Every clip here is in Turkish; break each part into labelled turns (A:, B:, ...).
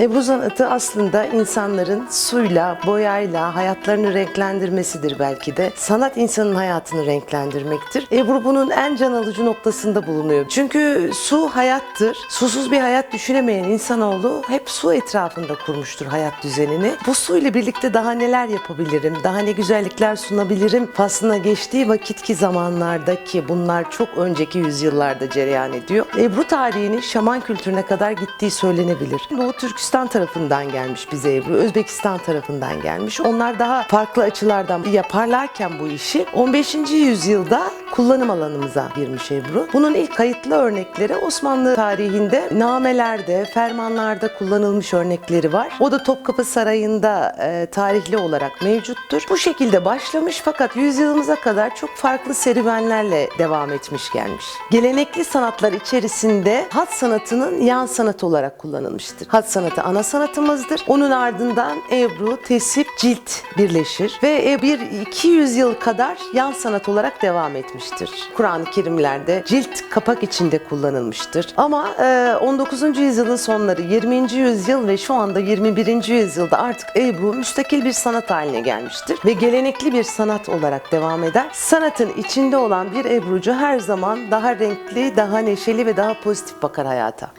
A: Ebru sanatı aslında insanların suyla, boyayla hayatlarını renklendirmesidir belki de. Sanat insanın hayatını renklendirmektir. Ebru bunun en can alıcı noktasında bulunuyor. Çünkü su hayattır. Susuz bir hayat düşünemeyen insanoğlu hep su etrafında kurmuştur hayat düzenini. Bu suyla birlikte daha neler yapabilirim, daha ne güzellikler sunabilirim faslına geçtiği vakitki zamanlarda ki bunlar çok önceki yüzyıllarda cereyan ediyor. Ebru tarihinin şaman kültürüne kadar gittiği söylenebilir. Doğu Türkistan tarafından gelmiş bize Ebru, Özbekistan tarafından gelmiş. Onlar daha farklı açılardan yaparlarken bu işi 15. yüzyılda kullanım alanımıza girmiş Ebru. Bunun ilk kayıtlı örnekleri Osmanlı tarihinde namelerde, fermanlarda kullanılmış örnekleri var. O da Topkapı Sarayı'nda e, tarihli olarak mevcuttur. Bu şekilde başlamış fakat yüzyılımıza kadar çok farklı serüvenlerle devam etmiş gelmiş. Gelenekli sanatlar içerisinde hat sanatının yan sanat olarak kullanılmıştır. Hat sanatı ana sanatımızdır. Onun ardından Ebru, tesip, cilt birleşir ve e, bir 200 yıl kadar yan sanat olarak devam etmiştir. Kur'an-ı Kerimlerde cilt kapak içinde kullanılmıştır. Ama e, 19. yüzyılın sonları 20. yüzyıl ve şu anda 21. yüzyılda artık Ebru müstakil bir sanat haline gelmiştir ve gelenekli bir sanat olarak devam eder. Sanatın içinde olan bir Ebrucu her zaman daha renkli, daha neşeli ve daha pozitif bakar hayata.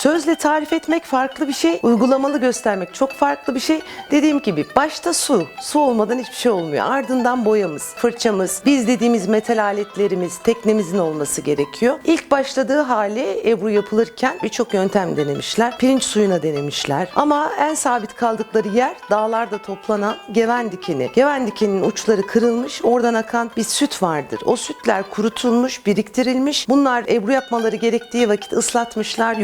A: Sözle tarif etmek farklı bir şey, uygulamalı göstermek çok farklı bir şey. Dediğim gibi başta su, su olmadan hiçbir şey olmuyor. Ardından boyamız, fırçamız, biz dediğimiz metal aletlerimiz, teknemizin olması gerekiyor. İlk başladığı hali Ebru yapılırken birçok yöntem denemişler. Pirinç suyuna denemişler. Ama en sabit kaldıkları yer dağlarda toplanan geven dikeni. Geven dikeninin uçları kırılmış, oradan akan bir süt vardır. O sütler kurutulmuş, biriktirilmiş. Bunlar Ebru yapmaları gerektiği vakit ıslatmışlar,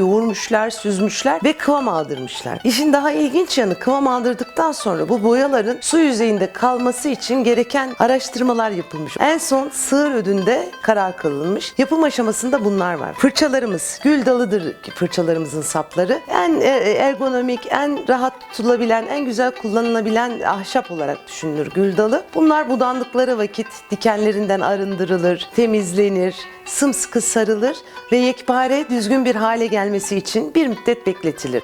A: yoğurmuşlar, süzmüşler ve kıvam aldırmışlar. İşin daha ilginç yanı kıvam aldırdıktan sonra bu boyaların su yüzeyinde kalması için gereken araştırmalar yapılmış. En son sığır ödünde karar kılınmış. Yapım aşamasında bunlar var. Fırçalarımız gül dalıdır fırçalarımızın sapları. En e, ergonomik, en rahat tutulabilen, en güzel kullanılabilen ahşap olarak düşünülür gül dalı. Bunlar budandıkları vakit dikenlerinden arındırılır, temizlenir, sımsıkı sarılır ve yekpare düzgün bir hale gelmesi için bir müddet bekletilir.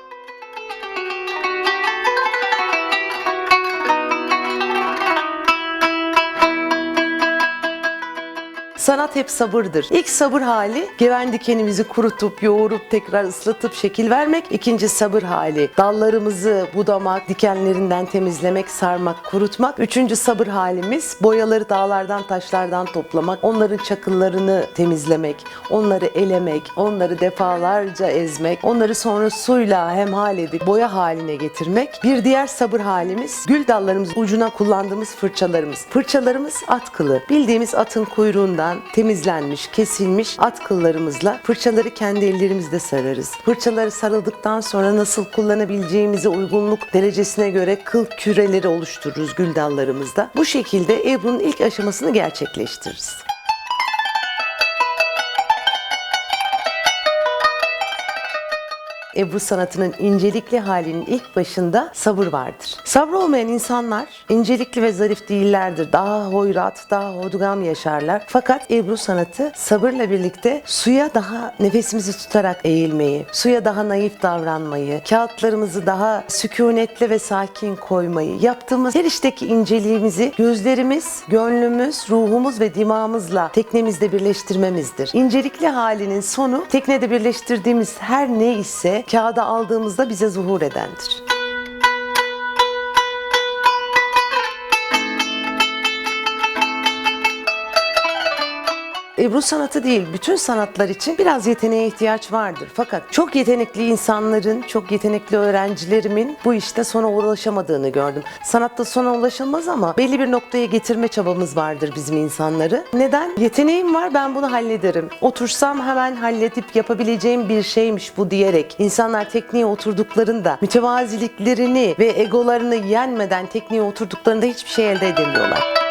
A: Sanat hep sabırdır. İlk sabır hali geven dikenimizi kurutup, yoğurup, tekrar ıslatıp şekil vermek. İkinci sabır hali dallarımızı budamak, dikenlerinden temizlemek, sarmak, kurutmak. Üçüncü sabır halimiz boyaları dağlardan, taşlardan toplamak, onların çakıllarını temizlemek, onları elemek, onları defalarca ezmek, onları sonra suyla hemhal edip boya haline getirmek. Bir diğer sabır halimiz gül dallarımız ucuna kullandığımız fırçalarımız. Fırçalarımız at kılı. Bildiğimiz atın kuyruğundan temizlenmiş, kesilmiş at kıllarımızla fırçaları kendi ellerimizde sararız. Fırçaları sarıldıktan sonra nasıl kullanabileceğimize uygunluk derecesine göre kıl küreleri oluştururuz gül dallarımızda. Bu şekilde Ebru'nun ilk aşamasını gerçekleştiririz. Ebru sanatının incelikli halinin ilk başında sabır vardır. Sabrı olmayan insanlar incelikli ve zarif değillerdir. Daha hoyrat, daha hodgam yaşarlar. Fakat Ebru sanatı sabırla birlikte suya daha nefesimizi tutarak eğilmeyi, suya daha naif davranmayı, kağıtlarımızı daha sükunetli ve sakin koymayı, yaptığımız her işteki inceliğimizi gözlerimiz, gönlümüz, ruhumuz ve dimağımızla teknemizde birleştirmemizdir. İncelikli halinin sonu teknede birleştirdiğimiz her ne ise kağıda aldığımızda bize zuhur edendir. Ebru sanatı değil, bütün sanatlar için biraz yeteneğe ihtiyaç vardır. Fakat çok yetenekli insanların, çok yetenekli öğrencilerimin bu işte sona ulaşamadığını gördüm. Sanatta sona ulaşılmaz ama belli bir noktaya getirme çabamız vardır bizim insanları. Neden? Yeteneğim var, ben bunu hallederim. Otursam hemen halledip yapabileceğim bir şeymiş bu diyerek insanlar tekniğe oturduklarında mütevaziliklerini ve egolarını yenmeden tekniğe oturduklarında hiçbir şey elde edemiyorlar.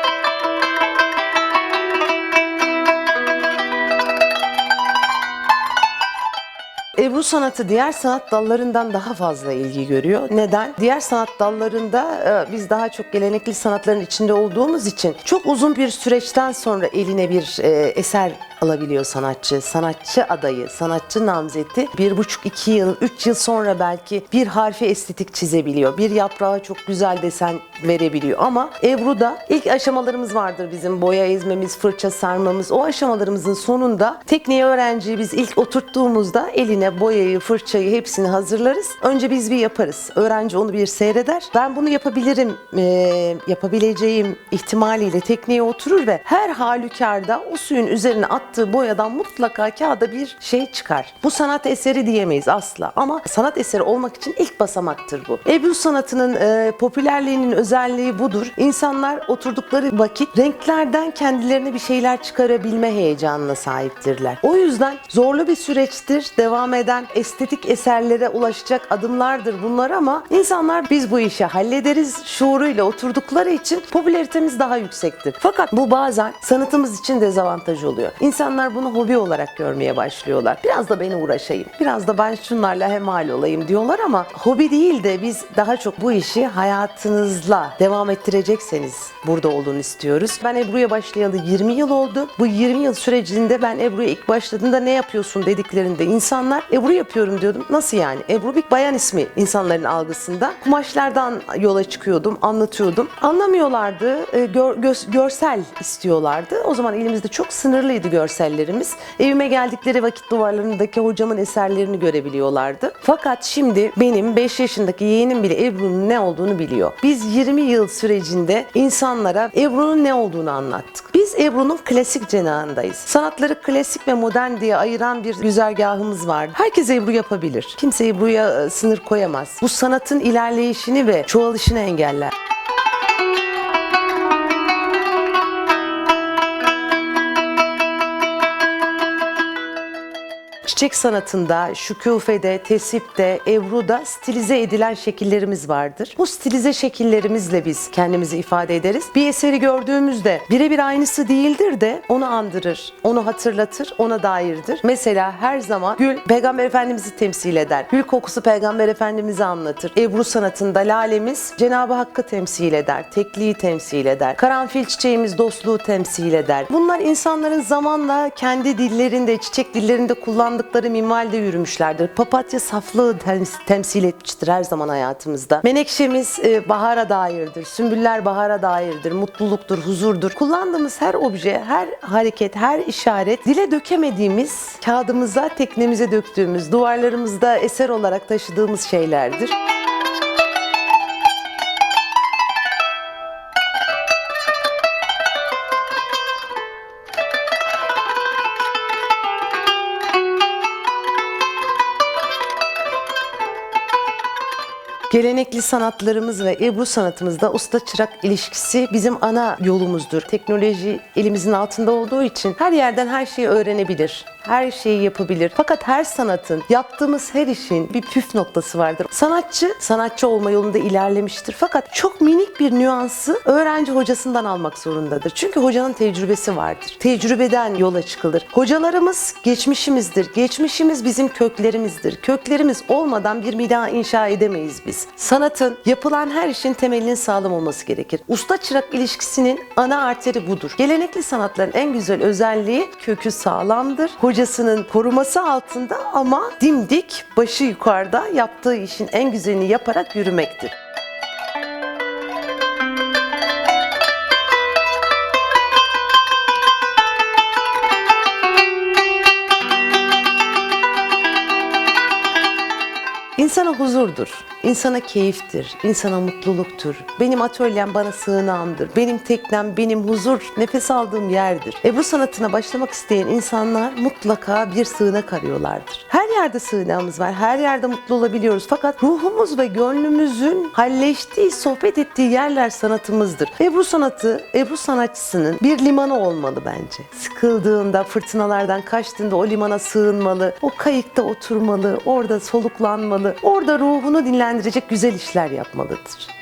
A: Ebru sanatı diğer sanat dallarından daha fazla ilgi görüyor. Neden? Diğer sanat dallarında e, biz daha çok gelenekli sanatların içinde olduğumuz için çok uzun bir süreçten sonra eline bir e, eser alabiliyor sanatçı. Sanatçı adayı, sanatçı namzeti bir buçuk, iki yıl, üç yıl sonra belki bir harfi estetik çizebiliyor. Bir yaprağa çok güzel desen verebiliyor. Ama Ebru'da ilk aşamalarımız vardır bizim. Boya ezmemiz, fırça sarmamız. O aşamalarımızın sonunda tekniği öğrenciyi biz ilk oturttuğumuzda eline boyayı, fırçayı hepsini hazırlarız. Önce biz bir yaparız. Öğrenci onu bir seyreder. Ben bunu yapabilirim, e, yapabileceğim ihtimaliyle tekniğe oturur ve her halükarda o suyun üzerine attığı boyadan mutlaka kağıda bir şey çıkar. Bu sanat eseri diyemeyiz asla ama sanat eseri olmak için ilk basamaktır bu. Ebru sanatının e, popülerliğinin özelliği budur. İnsanlar oturdukları vakit renklerden kendilerine bir şeyler çıkarabilme heyecanına sahiptirler. O yüzden zorlu bir süreçtir. Devam eden estetik eserlere ulaşacak adımlardır bunlar ama insanlar biz bu işi hallederiz şuuruyla oturdukları için popülaritemiz daha yüksektir. Fakat bu bazen sanatımız için dezavantaj oluyor. İnsanlar bunu hobi olarak görmeye başlıyorlar. Biraz da ben uğraşayım. Biraz da ben şunlarla hemal olayım diyorlar ama hobi değil de biz daha çok bu işi hayatınızla devam ettirecekseniz burada olun istiyoruz. Ben Ebru'ya başlayalı 20 yıl oldu. Bu 20 yıl sürecinde ben Ebru'ya ilk başladığında ne yapıyorsun dediklerinde insanlar Ebru yapıyorum diyordum. Nasıl yani? Ebru bir bayan ismi insanların algısında. Kumaşlardan yola çıkıyordum, anlatıyordum. Anlamıyorlardı. e, gör- görsel istiyorlardı. O zaman elimizde çok sınırlıydı görsellerimiz. Evime geldikleri vakit duvarlarındaki hocamın eserlerini görebiliyorlardı. Fakat şimdi benim 5 yaşındaki yeğenim bile Ebru'nun ne olduğunu biliyor. Biz 20 yıl sürecinde insanlara Ebru'nun ne olduğunu anlattık. Biz Ebru'nun klasik cenahındayız. Sanatları klasik ve modern diye ayıran bir güzergahımız var. Herkes Ebru yapabilir. Kimse Ebru'ya e, sınır koyamaz. Bu sanatın ilerleyişini ve çoğalışını engeller. Çiçek sanatında, şükufede, tesipte, ebruda stilize edilen şekillerimiz vardır. Bu stilize şekillerimizle biz kendimizi ifade ederiz. Bir eseri gördüğümüzde birebir aynısı değildir de onu andırır, onu hatırlatır, ona dairdir. Mesela her zaman gül Peygamber Efendimiz'i temsil eder. Gül kokusu Peygamber Efendimiz'i anlatır. Ebru sanatında lalemiz Cenab-ı Hakk'ı temsil eder, tekliği temsil eder. Karanfil çiçeğimiz dostluğu temsil eder. Bunlar insanların zamanla kendi dillerinde, çiçek dillerinde kullandıkları minvalde yürümüşlerdir. Papatya saflığı tem- temsil etmiştir her zaman hayatımızda. Menekşemiz e, bahara dairdir. Sümbüller bahara dairdir. Mutluluktur, huzurdur. Kullandığımız her obje, her hareket, her işaret dile dökemediğimiz, kağıdımıza, teknemize döktüğümüz, duvarlarımızda eser olarak taşıdığımız şeylerdir. Gelenekli sanatlarımız ve Ebru sanatımızda usta çırak ilişkisi bizim ana yolumuzdur. Teknoloji elimizin altında olduğu için her yerden her şeyi öğrenebilir. Her şeyi yapabilir. Fakat her sanatın, yaptığımız her işin bir püf noktası vardır. Sanatçı, sanatçı olma yolunda ilerlemiştir. Fakat çok minik bir nüansı öğrenci hocasından almak zorundadır. Çünkü hocanın tecrübesi vardır. Tecrübeden yola çıkılır. Hocalarımız geçmişimizdir. Geçmişimiz bizim köklerimizdir. Köklerimiz olmadan bir bina inşa edemeyiz Sanatın, yapılan her işin temelinin sağlam olması gerekir. Usta çırak ilişkisinin ana arteri budur. Gelenekli sanatların en güzel özelliği kökü sağlamdır. Hocasının koruması altında ama dimdik, başı yukarıda yaptığı işin en güzelini yaparak yürümektir. İnsana huzurdur, insana keyiftir, insana mutluluktur. Benim atölyem bana sığınağımdır. Benim teknem, benim huzur, nefes aldığım yerdir. Ebru sanatına başlamak isteyen insanlar mutlaka bir sığınak arıyorlardır. Her yerde sığınağımız var, her yerde mutlu olabiliyoruz. Fakat ruhumuz ve gönlümüzün halleştiği, sohbet ettiği yerler sanatımızdır. Ebru sanatı, Ebru sanatçısının bir limanı olmalı bence. Sıkıldığında, fırtınalardan kaçtığında o limana sığınmalı, o kayıkta oturmalı, orada soluklanmalı, orada ruhunu dinlendirecek güzel işler yapmalıdır.